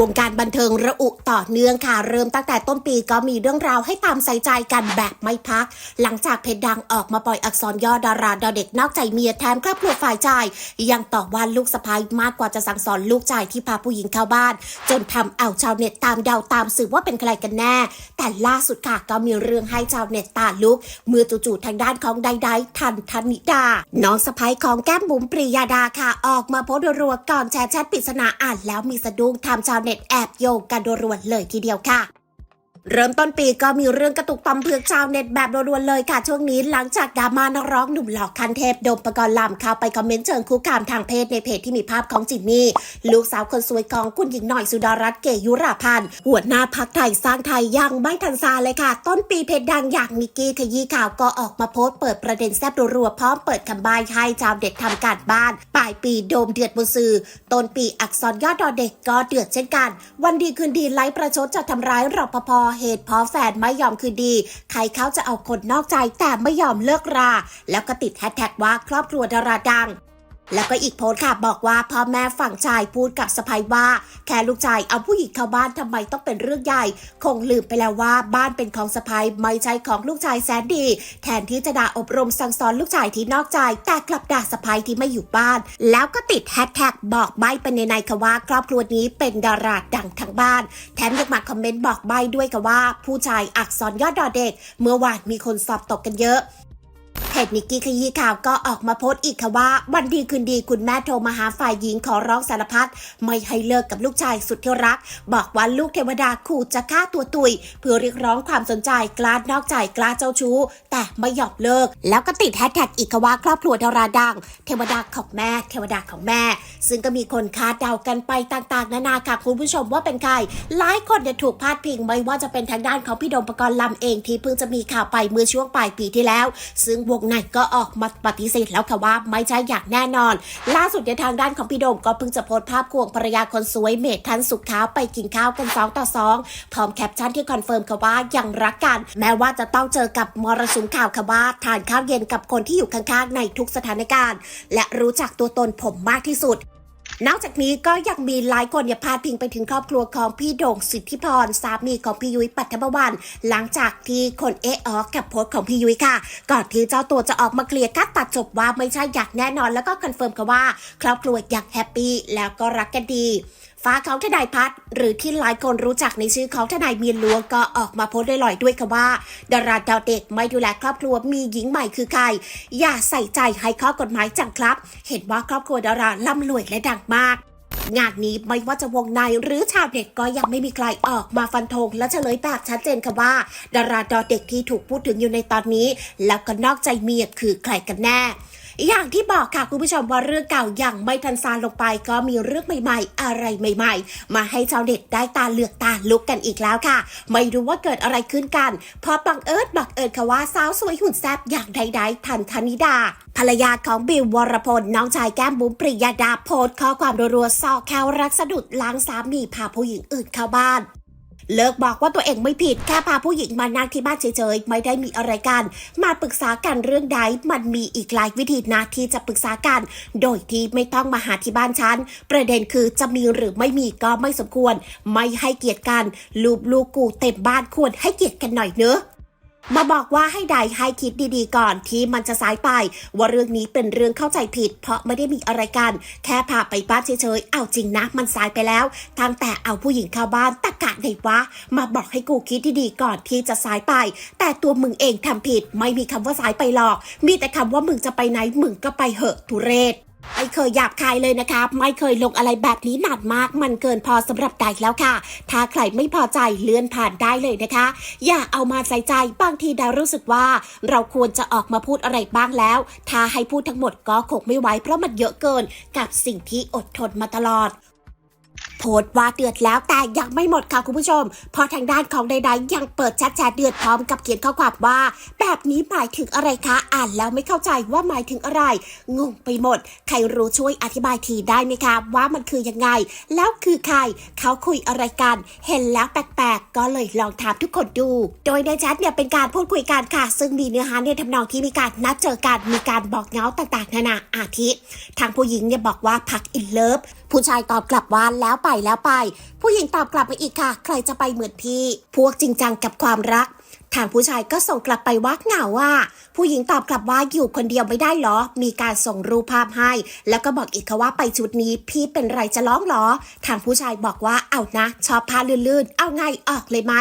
วงการบันเทิงระอุต่อเนื่องค่ะ เริ่มตั้งแต่ต้นปีก็มีเรื่องราวให้ตามใส่ใจกันแบบไม่พัก หลังจากเพจดังออกมาปล่อยอักษรย่อดาราดอเด็กนอกใจเมียแถมครอบครัวฝ่ายชาย ยังต่อว่าลูกสะพ้ายมากกว่าจะสั่งสอนลูกชายที่พาผู้หญิงเข้าบ้าน จนทำเอาชาวเน็ตตามเดาตามสืบว่าเป็นใครกันแน่ แต่ล่าสุดค่ะก็มีเรื่องให้ชาวเน็ตตาลุก เมื่อจู่ๆทางด้านของใดๆทันธนิดา น้องสะพ้ายของแก้มบุ๋มปรียาดาค่ะ ออกมาโพสต์รัวๆก่อนแชร์แชทปริศนาอ่านแล้วมีสะดุ้งทำชาวเน็ตแอบโยงกันรัวๆเลยทีเดียวค่ะ เริ่มต้นปีก็มีเรื่องกระตุกต่อมเผือกชาวเน็ตแบบรัวๆเลยค่ะช่วงนี้หลังจากดราม่านักร้องหนุ่มหล่อคันเทพโดมปกรณ์ลำเข้าไปคอมเมนต์เชิงคุกคามทางเพศในเพจที่มีภาพของจินนี่ ลูกสาวคนสวยของคุณหญิงหน่อยสุดารัตน์เกยุราพันธ์หัวหน้าพักไทยสร้างไทยยังไม่ทันซาเลยค่ะ ต้นปีเพจดังอย่างนิกกี้ขยี้ข่าวก็ออกมาโพสต์เปิดประเด็นแซบรัวๆพร้อมเปิดคำบายให้ชาวเด็ดทำการบ้าน ปลายปีโดมเดือดบนสื่อต้นปีอักษรย่อดอเด็กก็เดือดเช่นกัน วันดีคืนดีไล่ประชดจะทำร้ายรปภเหตุเพราะแฟนไม่ยอมคืนดี ใครเขาจะเอาคนนอกใจแต่ไม่ยอมเลิกรา แล้วก็ติดแฮชแท็กว่าครอบครัวดาราดัง แล้วก็อีกโพสต์ค่ะบอกว่าพ่อแม่ฝั่งชายพูดกับสะพายว่า แค่ลูกชายเอาผู้หญิงเข้าบ้านทำไมต้องเป็นเรื่องใหญ่ คงลืมไปแล้วว่าบ้านเป็นของสะพายไม่ใช่ของลูกชายแสนดี แทนที่จะด่าอบรมสั่งสอนลูกชายที่นอกใจแต่กลับด่าสะพายที่ไม่อยู่บ้าน แล้วก็ติดแฮชแท็กบอกใบไปในในค่ะว่า ครอบครัวนี้เป็นดาราดังทั้งบ้าน แถมยังมาคอมเมนต์บอกใบด้วยค่ะว่า ผู้ชายอักษรยอดดอเด็ก เมื่อวานมีคนสอบตกกันเยอะ จนิกกี้ขยี้ข่าวก็ออกมาโพสต์อีกค่ะว่า วันดีคืนดีคุณแม่โทรมาหาฝ่ายหญิงขอร้องสารพัดไม่ให้เลิกกับลูกชายสุดที่รัก บอกว่าลูกเทวดาขู่จะฆ่าตัวตุย เพื่อเรียกร้องความสนใจกล้านอกใจกล้าเจ้าชู้ แต่ไม่ยอมเลิก แล้วก็ติดแฮชแท็กอีกค่ะว่าครอบครัวดาราดัง เทวดาของแม่ เทวดาของแม่ ซึ่งก็มีคนคาดเดากันไปต่างๆ นานาค่ะคุณผู้ชมว่าเป็นใครหลายคนเนี่ยถูกพาดพิงไม่ว่าจะเป็นทางด้านของพี่ดมปกรณ์ลำเองที่เพิ่งจะมีข่าวไปเมื่อช่วงปลายปีที่แล้ว ซึ่งวงในก็ออกมาปฏิเสธแล้วค่ะว่าไม่ใช่อย่างแน่นอน ล่าสุดในทางด้านของพี่โดมก็เพิ่งจะโพสต์ภาพควงภรรยาคนสวยเมททันสุขขาวไปกินข้าวกันสองต่อสองพร้อมแคปชั่นที่คอนเฟิร์มค่ะว่ายังรักกัน แม้ว่าจะต้องเจอกับมรสุมข่าวค่ะว่าทานข้าวเย็นกับคนที่อยู่ข้างๆในทุกสถานการณ์ และรู้จักตัวตนผมมากที่สุด นอกจากนี้ก็ยังมีหลายคนเนี่ยพาดพิงไปถึงครอบครัวของพี่โด่งสิทธิพรสามีของพี่ยุ้ยปัทมวัน หลังจากที่คนเอออกกับโพสของพี่ยุ้ยค่ะ ก่อนที่เจ้าตัวจะออกมาเคลียร์คัดตัดจบว่าไม่ใช่อยากแน่นอน แล้วก็คอนเฟิร์มค่ะว่า ครอบครัวอยากแฮปปี้แล้วก็รักกันดี ฟ้าเขาทนายพัฒน์หรือที่หลายคนรู้จักในชื่อของทนายเมียหลวงก็ออกมาโพสต์ลอยๆด้วยค่ะว่า ดาราดาวเด็กไม่ดูแลครอบครัวมีหญิงใหม่คือใคร อย่าใส่ใจให้ข้อกฎหมายจังครับ เห็นว่าครอบครัวดาราล่ำรวยและดังมากงานนี้ไม่ว่าจะวงในหรือชาวเน็ตก็ยังไม่มีใครออกมาฟันธงและเฉลยแบบชัดเจนค่ะว่า ดาราดอเด็กที่ถูกพูดถึงอยู่ในตอนนี้ แล้วก็นอกใจเมียคือใครกันแน่ อย่างที่บอกค่ะคุณผู้ชมว่าเรื่องเก่ายังไม่ทันซานลงไป ก็มีเรื่องใหม่ๆ อะไรใหม่ ๆ มาให้ชาวเน็ตได้ตาเหลือกตาลุกกันอีกแล้วค่ะ ไม่รู้ว่าเกิดอะไรขึ้นกันเพราะบังเอิญบังเอิญค่ะว่าสาวสวยหุ่นแซ่บอย่างใดๆทันธนิดา ภรรยาของบิววรพลน้องชายแก้มบุ๋มปริยาดาโพสต์ข้อความรัวๆซอกแคลรักสะดุดล้างสามีพาผู้หญิงอื่นเข้าบ้าน เลิกบอกว่าตัวเองไม่ผิดแค่พาผู้หญิงมานั่งที่บ้านเฉยๆ ไม่ได้มีอะไรกัน มาปรึกษากันเรื่องใดมันมีอีกหลายวิธีนะที่จะปรึกษากัน โดยที่ไม่ต้องมาหาที่บ้านฉัน ประเด็นคือจะมีหรือไม่มีก็ไม่สมควร ไม่ให้เกียรติกัน ลูกลูกกูเต็มบ้านควรให้เกียรติกันหน่อยเนอะ มาบอกว่าให้ใดให้คิดดีๆก่อนที่มันจะสายไป ว่าเรื่องนี้เป็นเรื่องเข้าใจผิด เพราะไม่ได้มีอะไรกัน แค่พาไปบ้านเฉยๆเอาจริงนะ มันสายไปแล้วตั้งแต่เอาผู้หญิงเข้าบ้านตะกะไหนวะมาบอกให้กูคิดดีๆก่อนที่จะสายไป แต่ตัวมึงเองทำผิดไม่มีคำว่าสายไปหรอก มีแต่คำว่ามึงจะไปไหนมึงก็ไปเหอะทุเรศ ไม่เคยหยาบคายเลยนะคะ ไม่เคยลงอะไรแบบนี้หนักมาก มันเกินพอสำหรับใดแล้วค่ะ ถ้าใครไม่พอใจเลื่อนผ่านได้เลยนะคะ อย่าเอามาใส่ใจบางทีดาวรู้สึกว่า เราควรจะออกมาพูดอะไรบ้างแล้ว ถ้าให้พูดทั้งหมดก็คงไม่ไหวเพราะมันเยอะเกินกับสิ่งที่อดทนมาตลอด โพสต์ว่าเดือดแล้วแต่ยังไม่หมดค่ะคุณผู้ชมเพราะทางด้านของใดๆ ยังเปิดแชทแชทเดือดพร้อมกับเขียนข้อความว่า แบบนี้หมายถึงอะไรคะ อ่านแล้วไม่เข้าใจว่าหมายถึงอะไร งงไปหมด ใครรู้ช่วยอธิบายทีได้ไหมคะว่ามันคือยังไง แล้วคือใคร เขาคุยอะไรกัน เห็นแล้วแปลกๆ ก็เลยลองถามทุกคนดู โดยในแชทเนี่ยเป็นการพูดคุยกันค่ะ ซึ่งมีเนื้อหาในทำนองที่มีการนัดเจอกันมีการบอกเงาต่างๆ นานาอาทิ ทางผู้หญิงเนี่ยบอกว่าพักอินเลิฟผู้ชายตอบกลับว่าแล้วไปไปแล้วไป ผู้หญิงตอบกลับมาอีกค่ะ ใครจะไปเหมือนพี่ พวกจริงจังกับความรักทางผู้ชายก็ส่งกลับไปว่าเหงาว่า ผู้หญิงตอบกลับว่าอยู่คนเดียวไม่ได้หรอ มีการส่งรูปภาพให้ แล้วก็บอกอีกค่ะว่าไปชุดนี้ พี่เป็นไรจะร้องหรอ ทางผู้ชายบอกว่าเอานะ ชอบพาลื่นๆ เอาไงออกเลยไหม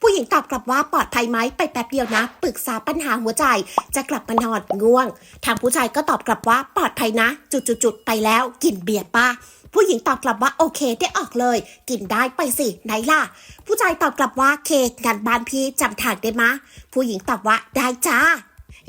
ผู้หญิงตอบกลับว่าปลอดภัยไหมไปแป๊บเดียวนะปรึกษาปัญหาหัวใจ จะกลับมานอนง่วง ทางผู้ชายก็ตอบกลับว่าปลอดภัยนะ จุดๆๆไปแล้วกินเบียร์ป้า ผู้หญิงตอบกลับว่าโอเคได้ออกเลย กินได้ไปสิไหนล่ะ ผู้ชายตอบกลับว่าเคงานบ้านพี่จำทางได้มะ ผู้หญิงตอบว่าได้จ้า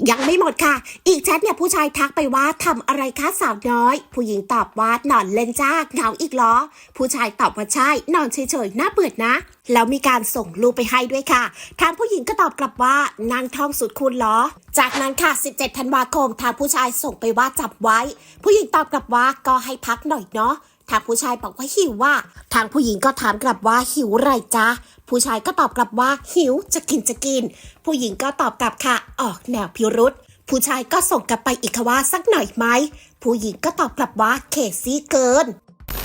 ยังไม่หมดค่ะ อีกแชทเนี่ยผู้ชายทักไปว่าทำอะไรคะสาวน้อย ผู้หญิงตอบว่านอนเล่นจ้าเหงาอีกเหรอ ผู้ชายตอบว่าใช่ นอนเฉยๆน่าเบื่อนะ แล้วมีการส่งรูปไปให้ด้วยค่ะ ทางผู้หญิงก็ตอบกลับว่านางท่องสุดคุณเหรอ จากนั้นค่ะ 17 ธันวาคม ทางผู้ชายส่งไปว่าจับไว้ ผู้หญิงตอบกลับว่าก็ให้พักหน่อยเนาะ ทางผู้ชายบอกว่าหิวว่าทางผู้หญิงก็ถามกลับว่าหิวไรจ๊ะผู้ชายก็ตอบกลับว่าหิวจะกินจะกิน ผู้หญิงก็ตอบกลับค่ะ ออกแนวพิรุษผู้ชายก็ส่งกลับไปอีกค่ะว่าสักหน่อยไหมผู้หญิงก็ตอบกลับว่าเคซี่เกิน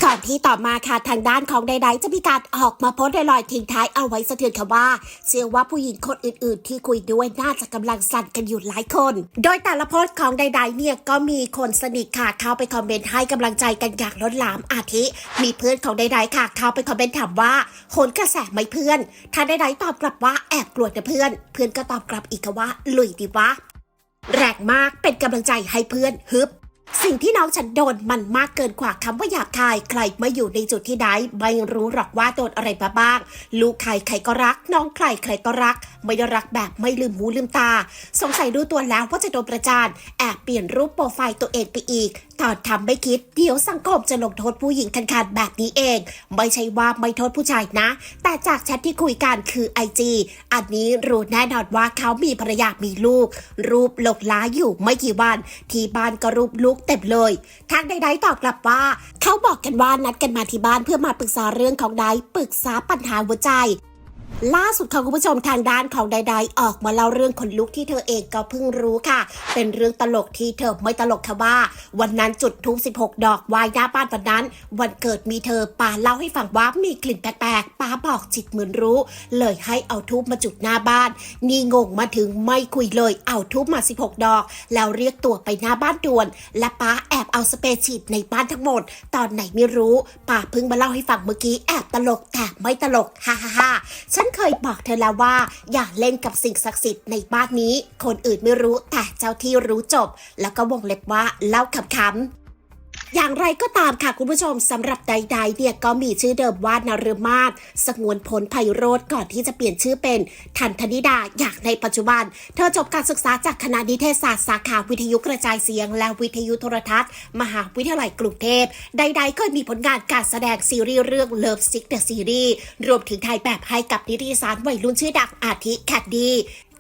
ก่อนที่ต่อมาค่ะทางด้านของใดๆจะมีการออกมาโพสต์ลอยๆทิ้งท้ายเอาไว้สะเทือนค่ะว่า เชื่อว่าผู้หญิงคนอื่นๆ ที่คุยด้วยน่าจะกำลังสั่นกันอยู่หลายคน โดยแต่ละโพสต์ของใดๆเนี่ยก็มีคนสนิทค่ะเข้าไปคอมเมนต์ให้กำลังใจกันอย่างล้นหลามอาทิ มีเพื่อนของใดๆค่ะเข้าไปคอมเมนต์ถามว่าโหนกระแสไหมเพื่อนถ้าใดๆตอบกลับว่าแอบกลัวนะเพื่อน เพื่อนก็ตอบกลับอีกว่าลุยดีวะแรงมากเป็นกำลังใจให้เพื่อนฮึบ สิ่งที่น้องฉันโดนมันมากเกินกว่าคำว่าหยาบคาย ใครมาอยู่ในจุดที่ใดไม่รู้หรอกว่าโดนอะไรมาบ้าง ลูกใครใครก็รัก น้องใครใครก็รัก ไม่ได้รักแบบไม่ลืมหูลืมตา สงสัยรู้ตัวแล้วว่าจะโดนประจานแอบเปลี่ยนรูปโปรไฟล์ตัวเองไปอีกตอนทำไม่คิดเดี๋ยวสังคมจะลงโทษผู้หญิงคันคานๆแบบนี้เอง ไม่ใช่ว่าไม่โทษผู้ชายนะ แต่จากแชทที่คุยกันคือไอจีอันนี้รู้แน่นอนว่าเขามีภรรยามีลูก รูปหลกล้าอยู่ไม่กี่วัน ที่บ้านก็รูปลูกเต็มเลย ทางใดๆตอบกลับว่า เขาบอกกันว่านัดกันมาที่บ้านเพื่อมาปรึกษาเรื่องของไดปรึกษาปัญหาหัวใจ ล่าสุดค่ะคุณผู้ชมทางด้านของใดๆ ออกมาเล่าเรื่องขนลุกที่เธอเองก็เพิ่งรู้ค่ะ เป็นเรื่องตลกที่เธอไม่ตลกค่ะว่า วันนั้นจุดทูบ16 ดอกวายหน้าบ้านวันนั้น วันเกิดมีเธอป้าเล่าให้ฟังว่ามีกลิ่นแปลกๆป้าบอกจิตเหมือนรู้ เลยให้เอาทูบมาจุดหน้าบ้าน นี่งงมาถึงไม่คุยเลยเอาทูบมา 16 ดอก แล้วเรียกตัวไปหน้าบ้านด่วน และป้าแอบเอาสเปรย์ฉีดในบ้านทั้งหมด ตอนไหนไม่รู้ป้าเพิ่งมาเล่าให้ฟังเมื่อกี้แอบตลกแต่ไม่ตลกฮ่าฮ่าฮ่าฉันเคยบอกเธอแล้วว่า อย่าเล่นกับสิ่งศักดิ์สิทธิ์ในบ้านนี้ คนอื่นไม่รู้แต่เจ้าที่รู้จบ แล้วก็วงเล็บว่าเล่าขำๆ อย่างไรก็ตามค่ะคุณผู้ชมสำหรับใดๆเนี่ยก็มีชื่อเดิมว่านฤมาศสงวนผลไพโรธก่อนที่จะเปลี่ยนชื่อเป็นทันธนิดาอย่างในปัจจุบัน เธอจบการศึกษาจากคณะนิเทศศาสตร์สาขาวิทยุกระจายเสียง และวิทยุโทรทัศน์ มหาวิทยาลัยกรุงเทพใดๆเคยมีผลงานการแสดงซีรีส์เรื่อง Love Sick the Series รวมถึงถ่ายแบบให้กับนิตยสารวัยรุ่นชื่อดังอาทิแคดดี้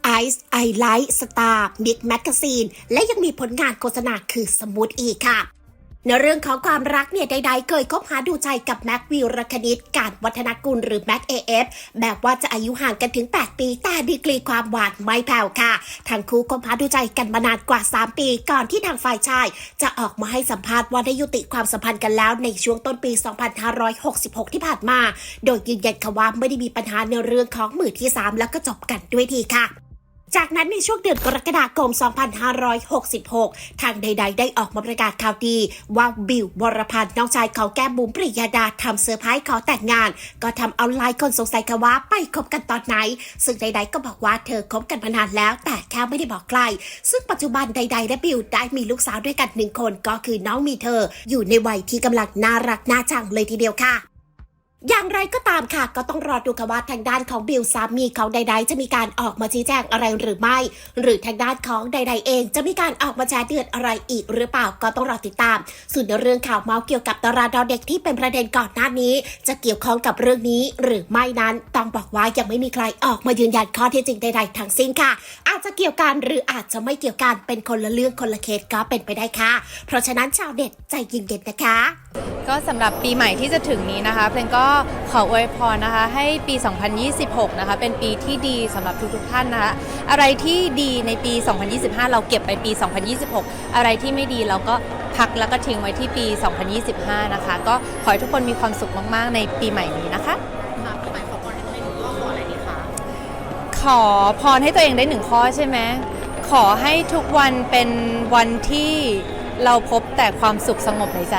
ไอซ์ไอไลท์สตาร์มิกแมกกาซีนและยังมีผลงานโฆษณาคือสมูทอีกค่ะ ในเรื่องของความรักเนี่ยใดๆ เคยคบหาดูใจกับแม็กวิวรคณิตการวัฒนกุลหรือแม็กเอฟแบบว่าจะอายุห่างกันถึง 8 ปี แต่ดีกรีความหวานไม่แผ่วค่ะ ทั้งคู่คบหาดูใจกันมานานกว่า 3 ปี ก่อนที่ทางฝ่ายชาย จะออกมาให้สัมภาษณ์ว่าได้ยุติความสัมพันธ์กันแล้วในช่วงต้นปี 2566 ที่ผ่านมา โดยยืนยันค่ะว่าไม่ได้มีปัญหาในเรื่องของมือที่ 3 แล้วก็จบกันด้วยทีค่ะ จากนั้นในช่วงเดือนกรกฎาคม 2566 ทางใด ๆ ได้ออกมาประกาศข่าวดี ว่าบิววรพันธ์น้องชายของแก้มบุ๋มปริยาดาทำเซอร์ไพรส์ขอแต่งงาน ก็ทำเอาหลายคนสงสัยกันว่าไปคบกันตอนไหน ซึ่งใด ๆ ก็บอกว่าเธอคบกันมานานแล้ว แต่แค่ไม่ได้บอกใคร ซึ่งปัจจุบันใด ๆ และบิวได้มีลูกสาวด้วยกันหนึ่งคนก็คือน้องมีเธอ อยู่ในวัยที่กำลังน่ารักน่าชังเลยทีเดียวค่ะ อย่างไรก็ตามค่ะ ก็ต้องรอดูกันว่าทางด้านของบิลสามีเของใด ๆ จะมีการออกมาชี้แจงอะไรหรือไม่ หรือทางด้านของใด ๆ เอง จะมีการออกมาแชร์เดือดอะไรอีกหรือเปล่าก็ต้องรอติดตาม ส่วนเรื่องข่าวเมาส์เกี่ยวกับดาราดาวเด็กที่เป็นประเด็นก่อนหน้านี้ จะเกี่ยวข้องกับเรื่องนี้ หรือไม่นั้นต้องบอกว่ายังไม่มีใครออกมายืนยันข้อเท็จจริงใด ๆทั้งสิ้นค่ะ อาจจะเกี่ยวกันหรืออาจจะไม่เกี่ยวกันเป็นคนละเรื่องคนละเคสก็เป็นไปได้ค่ะ เพราะฉะนั้นชาวเด็ดใจเย็นๆนะคะ ก็สำหรับปีใหม่ที่จะถึงนี้นะคะเพลงก็ขออวยพรนะคะ ให้ปี 2026 นะคะ เป็นปีที่ดีสำหรับทุกๆท่านนะคะ อะไรที่ดีในปี 2025 เราเก็บไปปี 2026 อะไรที่ไม่ดีเราก็พักแล้วก็ทิ้งไว้ที่ปี 2025 นะคะ ก็ขอให้ทุกคนมีความสุขมากๆ ในปีใหม่นี้นะคะค่ะปีใหม่ขอพรให้ตัวเองหนึ่งข้อขออะไรดีคะขอพรให้ตัวเองได้หนึ่งข้อใช่ไหม ขอให้ทุกวันเป็นวันที่เราพบแต่ความสุขสงบในใจ